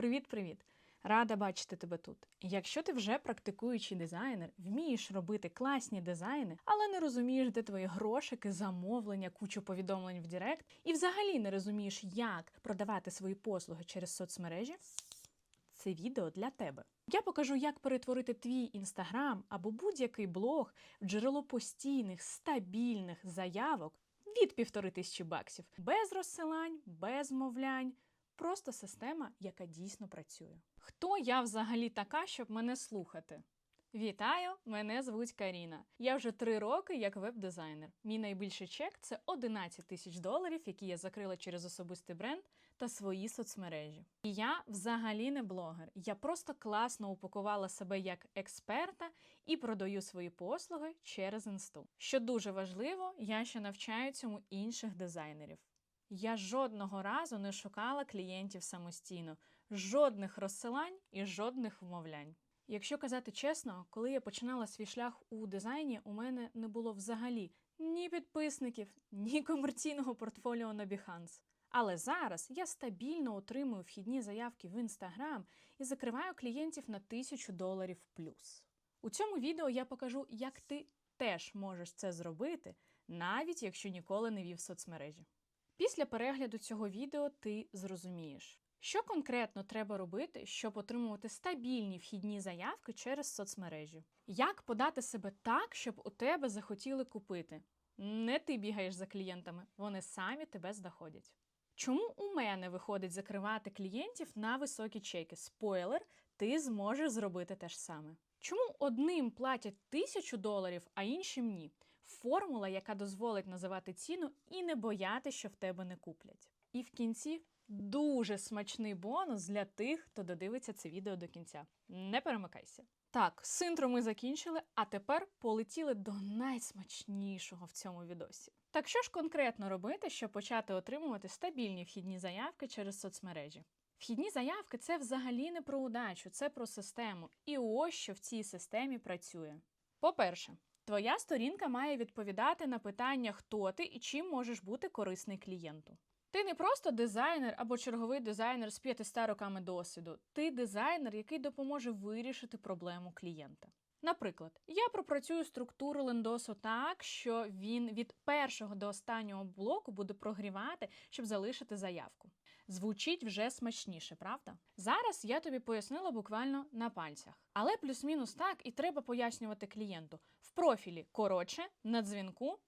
Привіт-привіт! Рада бачити тебе тут. Якщо ти вже практикуючий дизайнер, вмієш робити класні дизайни, але не розумієш, де твої грошики, замовлення, кучу повідомлень в Директ, і взагалі не розумієш, як продавати свої послуги через соцмережі, це відео для тебе. Я покажу, як перетворити твій інстаграм або будь-який блог в джерело постійних, стабільних заявок від півтори тисячі баксів, без розсилань, без мовлянь. Просто система, яка дійсно працює. Хто я взагалі така, щоб мене слухати? Вітаю! Мене звуть Каріна. Я вже три роки як веб-дизайнер. Мій найбільший чек це 11 тисяч доларів, які я закрила через особистий бренд та свої соцмережі. І я взагалі не блогер. Я просто класно упакувала себе як експерта і продаю свої послуги через інсту. Що дуже важливо, я ще навчаю цьому інших дизайнерів. Я жодного разу не шукала клієнтів самостійно, жодних розсилань і жодних вмовлянь. Якщо казати чесно, коли я починала свій шлях у дизайні, у мене не було взагалі ні підписників, ні комерційного портфоліо на Behance. Але зараз я стабільно отримую вхідні заявки в Instagram і закриваю клієнтів на тисячу доларів плюс. У цьому відео я покажу, як ти теж можеш це зробити, навіть якщо ніколи не вів соцмережі. Після перегляду цього відео ти зрозумієш, що конкретно треба робити, щоб отримувати стабільні вхідні заявки через соцмережі. Як подати себе так, щоб у тебе захотіли купити? Не ти бігаєш за клієнтами, вони самі тебе знаходять. Чому у мене виходить закривати клієнтів на високі чеки? Спойлер, ти зможеш зробити те ж саме. Чому одним платять тисячу доларів, а іншим ні? Формула, яка дозволить називати ціну і не бояти, що в тебе не куплять. І в кінці дуже смачний бонус для тих, хто додивиться це відео до кінця. Не перемикайся. Так, з ми закінчили, а тепер полетіли до найсмачнішого в цьому відосі. Так що ж конкретно робити, щоб почати отримувати стабільні вхідні заявки через соцмережі? Вхідні заявки це взагалі не про удачу, це про систему. І ось що в цій системі працює. По-перше, твоя сторінка має відповідати на питання, хто ти і чим можеш бути корисний клієнту. Ти не просто дизайнер або черговий дизайнер з 500 роками досвіду, ти дизайнер, який допоможе вирішити проблему клієнта. Наприклад, я пропрацюю структуру лендосу так, що він від першого до останнього блоку буде прогрівати, щоб залишити заявку. Звучить вже смачніше, правда? Зараз я тобі пояснила буквально на пальцях. Але плюс-мінус так і треба пояснювати клієнту. В профілі коротше, на дзвінку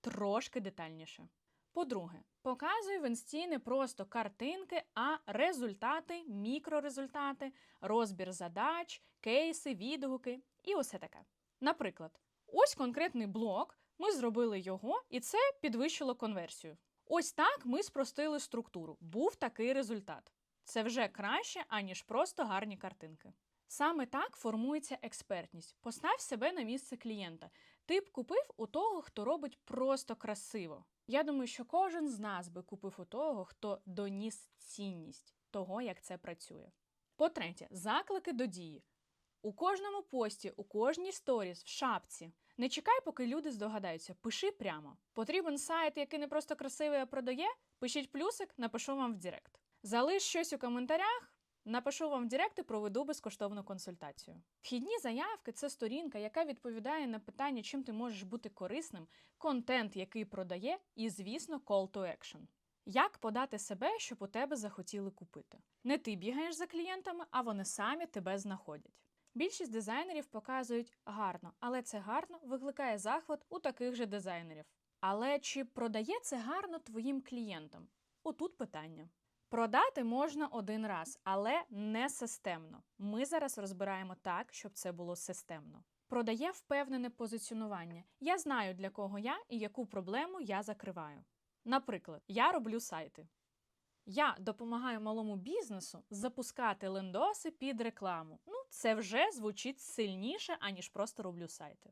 трошки детальніше. По-друге, показуй в інсті не просто картинки, а результати, мікрорезультати, розбір задач, кейси, відгуки і усе таке. Наприклад, ось конкретний блок, ми зробили його, і це підвищило конверсію. Ось так ми спростили структуру. Був такий результат. Це вже краще, аніж просто гарні картинки. Саме так формується експертність. Постав себе на місце клієнта. Ти б купив у того, хто робить просто красиво. Я думаю, що кожен з нас би купив у того, хто доніс цінність того, як це працює. По-третє, заклики до дії. У кожному пості, у кожній сторіс, в шапці. Не чекай, поки люди здогадаються. Пиши прямо. Потрібен сайт, який не просто красивий, а продає. Пишіть плюсик, напишу вам в Директ. Залиш щось у коментарях. Напишу вам в Директ і проведу безкоштовну консультацію. Вхідні заявки це сторінка, яка відповідає на питання, чим ти можеш бути корисним, контент, який продає, і, звісно, call to action. Як подати себе, щоб у тебе захотіли купити? Не ти бігаєш за клієнтами, а вони самі тебе знаходять. Більшість дизайнерів показують гарно, але це гарно викликає захват у таких же дизайнерів. Але чи продає це гарно твоїм клієнтам? Отут питання. Продати можна один раз, але не системно. Ми зараз розбираємо так, щоб це було системно. Продає впевнене позиціонування. Я знаю, для кого я і яку проблему я закриваю. Наприклад, я роблю сайти. Я допомагаю малому бізнесу запускати лендоси під рекламу. Ну, це вже звучить сильніше, аніж просто роблю сайти.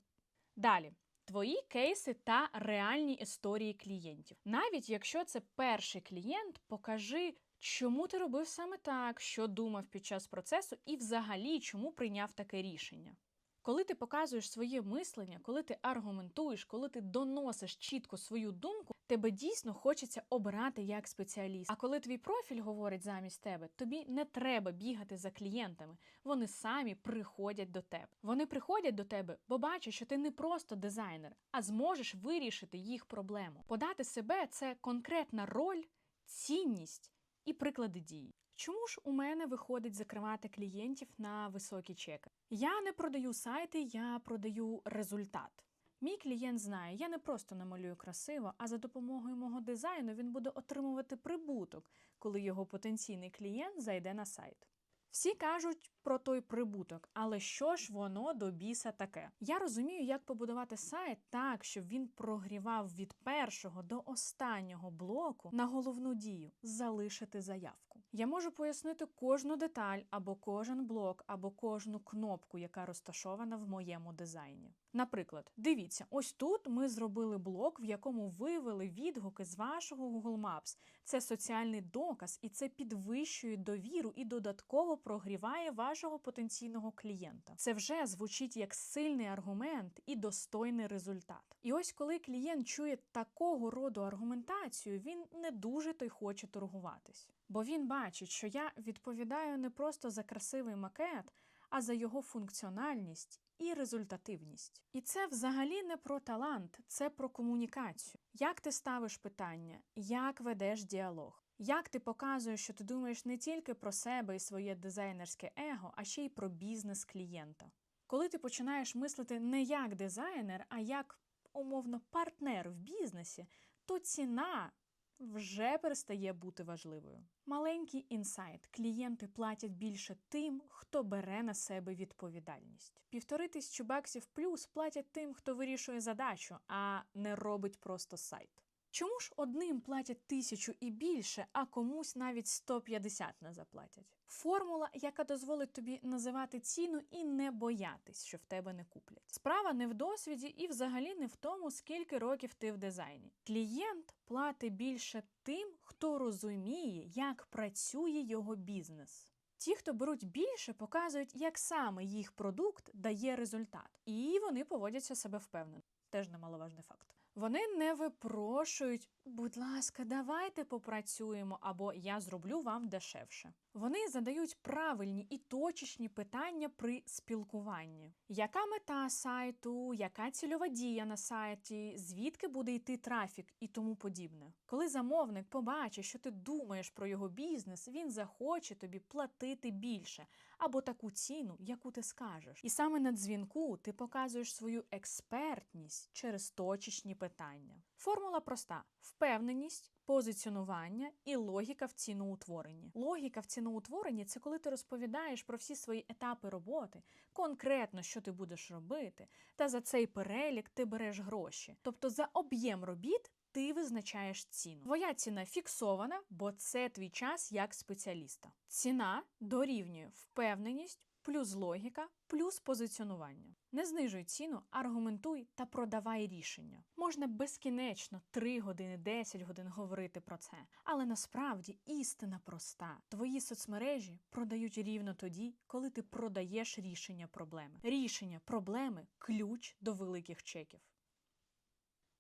Далі. Твої кейси та реальні історії клієнтів. Навіть якщо це перший клієнт, покажи, чому ти робив саме так, що думав під час процесу, і взагалі чому прийняв таке рішення. Коли ти показуєш своє мислення, коли ти аргументуєш, коли ти доносиш чітко свою думку, тебе дійсно хочеться обирати як спеціаліст. А коли твій профіль говорить замість тебе, тобі не треба бігати за клієнтами. Вони самі приходять до тебе. Вони приходять до тебе, бо бачать, що ти не просто дизайнер, а зможеш вирішити їх проблему. Подати себе це конкретна роль, цінність і приклади дій. Чому ж у мене виходить закривати клієнтів на високі чеки? Я не продаю сайти, я продаю результат. Мій клієнт знає, я не просто намалюю красиво, а за допомогою мого дизайну він буде отримувати прибуток, коли його потенційний клієнт зайде на сайт. Всі кажуть про той прибуток, але що ж воно до біса таке? Я розумію, як побудувати сайт так, щоб він прогрівав від першого до останнього блоку на головну дію залишити заявку. Я можу пояснити кожну деталь, або кожен блок, або кожну кнопку, яка розташована в моєму дизайні. Наприклад, дивіться, ось тут ми зробили блок, в якому вивели відгуки з вашого Google Maps. Це соціальний доказ, і це підвищує довіру і додатково прогріває вашого потенційного клієнта. Це вже звучить як сильний аргумент і достойний результат. І ось коли клієнт чує такого роду аргументацію, він не дуже то й хоче торгуватись. Бо він бачить, що я відповідаю не просто за красивий макет, а за його функціональність і результативність. І це взагалі не про талант, це про комунікацію. Як ти ставиш питання, як ведеш діалог? Як ти показуєш, що ти думаєш не тільки про себе і своє дизайнерське его, а ще й про бізнес клієнта? Коли ти починаєш мислити не як дизайнер, а як умовно партнер в бізнесі, то ціна вже перестає бути важливою. Маленький інсайт: клієнти платять більше тим, хто бере на себе відповідальність. Півтори тисячі баксів плюс платять тим, хто вирішує задачу, а не робить просто сайт. Чому ж одним платять тисячу і більше, а комусь навіть 150 не заплатять? Формула, яка дозволить тобі називати ціну і не боятись, що в тебе не куплять. Справа не в досвіді і взагалі не в тому, скільки років ти в дизайні. Клієнт платить більше тим, хто розуміє, як працює його бізнес. Ті, хто беруть більше, показують, як саме їх продукт дає результат, і вони поводяться себе впевнено. Теж немаловажний факт. Вони не випрошують, будь ласка, давайте попрацюємо, або я зроблю вам дешевше. Вони задають правильні і точечні питання при спілкуванні. Яка мета сайту, яка цільова дія на сайті, звідки буде йти трафік і тому подібне. Коли замовник побачить, що ти думаєш про його бізнес, він захоче тобі платити більше або таку ціну, яку ти скажеш. І саме на дзвінку ти показуєш свою експертність через точечні питання. Формула проста: впевненість. Позиціонування і логіка в ціноутворенні. Логіка в ціноутворенні це коли ти розповідаєш про всі свої етапи роботи, конкретно що ти будеш робити, та за цей перелік ти береш гроші. Тобто за об'єм робіт ти визначаєш ціну. Твоя ціна фіксована, бо це твій час як спеціаліста. Ціна дорівнює впевненість. Плюс логіка, плюс позиціонування. Не знижуй ціну, аргументуй та продавай рішення. Можна безкінечно 3 години, 10 годин говорити про це. Але насправді істина проста. Твої соцмережі продають рівно тоді, коли ти продаєш рішення проблеми. Рішення проблеми ключ до великих чеків.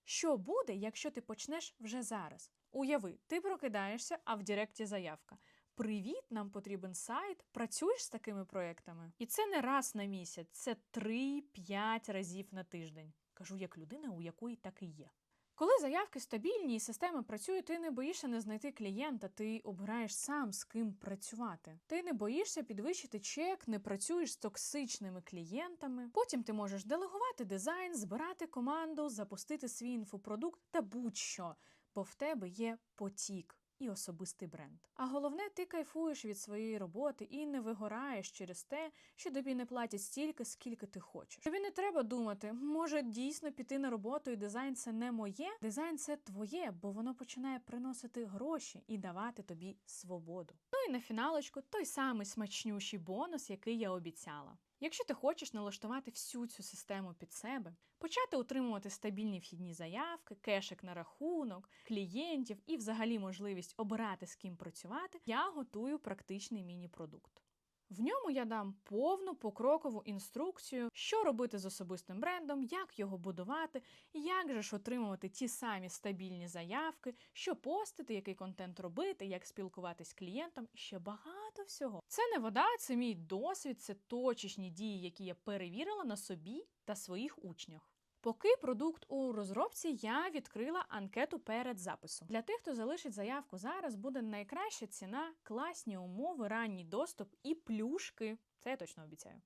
Що буде, якщо ти почнеш вже зараз? Уяви, ти прокидаєшся, а в Директі заявка. Привіт, нам потрібен сайт. Працюєш з такими проектами? І це не раз на місяць, це 3-5 разів на тиждень. Кажу як людина, у якої так і є. Коли заявки стабільні і система працює, ти не боїшся не знайти клієнта, ти обираєш сам з ким працювати. Ти не боїшся підвищити чек, не працюєш з токсичними клієнтами. Потім ти можеш делегувати дизайн, збирати команду, запустити свій інфопродукт та будь-що, бо в тебе є потік і особистий бренд. А головне, ти кайфуєш від своєї роботи і не вигораєш через те, що тобі не платять стільки, скільки ти хочеш. Тобі не треба думати, може дійсно піти на роботу, і дизайн це не моє. Дизайн це твоє, бо воно починає приносити гроші і давати тобі свободу. Ну і на фіналочку той самий смачнющий бонус, який я обіцяла. Якщо ти хочеш налаштувати всю цю систему під себе, почати отримувати стабільні вхідні заявки, кешик на рахунок, клієнтів і взагалі можливість обирати з ким працювати, я готую практичний міні-продукт. В ньому я дам повну покрокову інструкцію, що робити з особистим брендом, як його будувати, як же ж отримувати ті самі стабільні заявки, що постити, який контент робити, як спілкуватись з клієнтом і ще багато всього. Це не вода, це мій досвід, це точечні дії, які я перевірила на собі та своїх учнях. Поки продукт у розробці, я відкрила анкету перед записом. Для тих, хто залишить заявку зараз, буде найкраща ціна, класні умови, ранній доступ і плюшки. Це я точно обіцяю.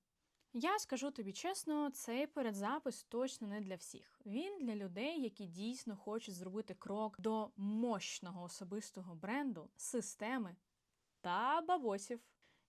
Я скажу тобі чесно, цей передзапис точно не для всіх. Він для людей, які дійсно хочуть зробити крок до мощного особистого бренду, системи та бабосів.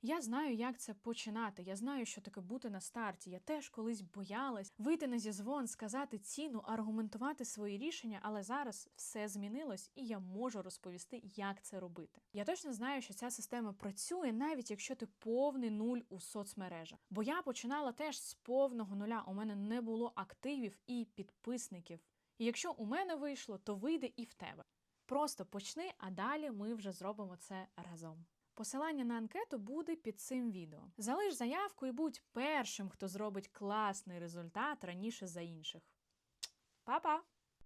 Я знаю, як це починати. Я знаю, що таке бути на старті. Я теж колись боялась вийти на зізвон, сказати ціну, аргументувати свої рішення, але зараз все змінилось, і я можу розповісти, як це робити. Я точно знаю, що ця система працює, навіть якщо ти повний нуль у соцмережах. Бо я починала теж з повного нуля. У мене не було активів і підписників. І якщо у мене вийшло, то вийде і в тебе. Просто почни, а далі ми вже зробимо це разом. Посилання на анкету буде під цим відео. Залиш заявку і будь першим, хто зробить класний результат раніше за інших. Па-па!